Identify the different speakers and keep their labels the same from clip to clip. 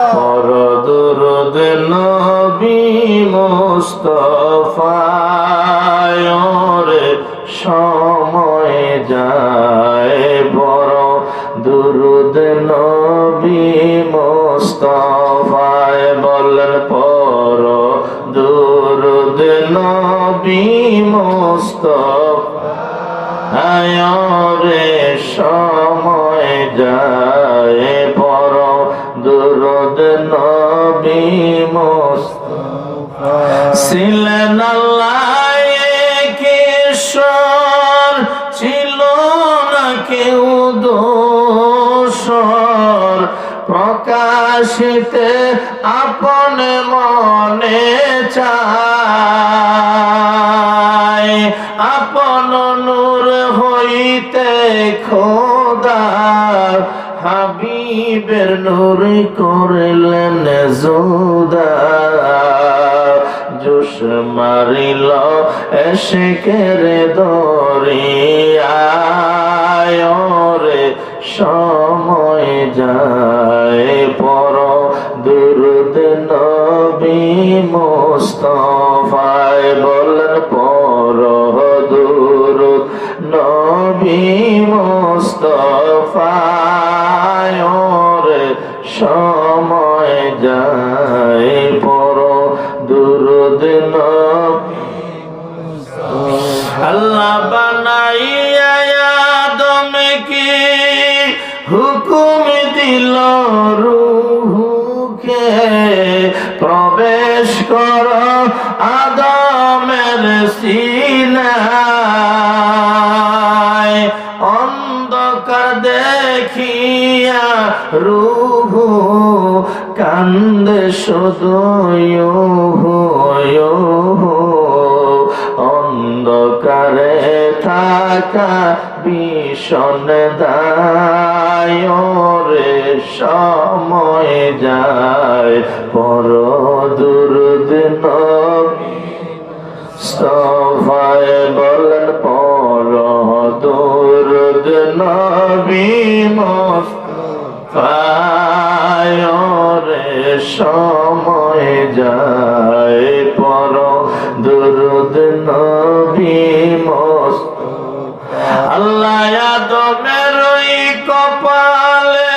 Speaker 1: পরদুরুদ নবী মুস্তফায় রে সময় যায় বড়। দুরুদ নবী মুস্তফায় বলেন পর দুরুদ নবী মুস্তফায় রে সময় যায় দুরুদ নবী মুস্তফা। ছিলেন আল্লাহ কিশোর ছিল না কেউ দোষর। প্রকাশিতে আপন মনে চায়, আপন নূর হইতে খোদা হাবিবের নূর করলেন জোদা জোশ মারিল এসেকের দরিয়ায়। রে সময় যায় পর। দুরুদ নবী মোস্তফায় সময় যায় পর দুরুদ নবী আল্লাহ বানাইয়া আদমকে হুকুম দিল রুহুকে? প্রবেশ কর আদমের সিনায়। অন্ধকার দেখিয়া রুহু কান্দে শুধু অন্ধকারে থাকা ভীষণ দায় রে সময় যায় পর দুরুদ সফায় বলেন পর সময় যায় পর দুরুদ নবী মস্ত। আল্লাহ আদমের ওই কপালে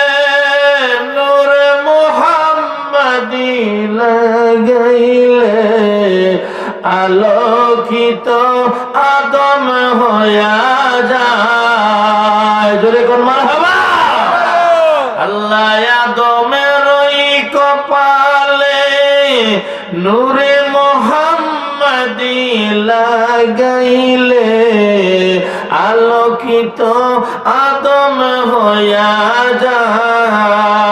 Speaker 1: নূর মোহাম্মদি লাগাইলে আলোকিত আদম হইয়া যায়। জোরে কোন মারহাবা? আল্লাহ! আদমের ওই কপালে নূরে মোহাম্মদি লাগাইলে আলোকিত আদম হইয়া যায়।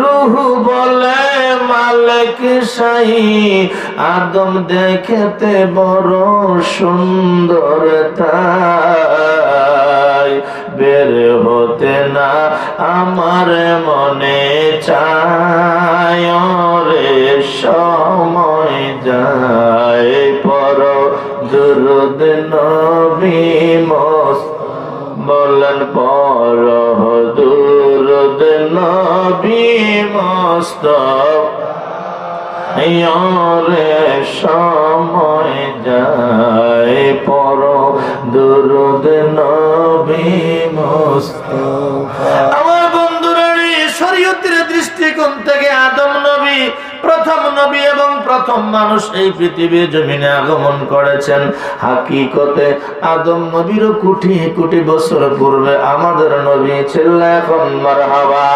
Speaker 1: রুহু মালিক সাই আদম দেখতে বড় সুন্দর তাই। বের হতে না আমার মনে চায় রে সময় যায়। পর দুরুদ নবী বলেন, পর দুরুদ নবী রে সময় যায় পর দুরুদ নবী মুস্তাফা। আমার বন্ধুরা শরীয়তের দৃষ্টিকোণ থেকে আদম নবী, প্রথম নবী এবং প্রথম মানুষ এই পৃথিবীর জমিনে আগমন করেছেন। হাকিকতে আদম নবীরও কোটি কোটি বছর পূর্বে আমাদের নবী ছিলেন এখন মারহাবা।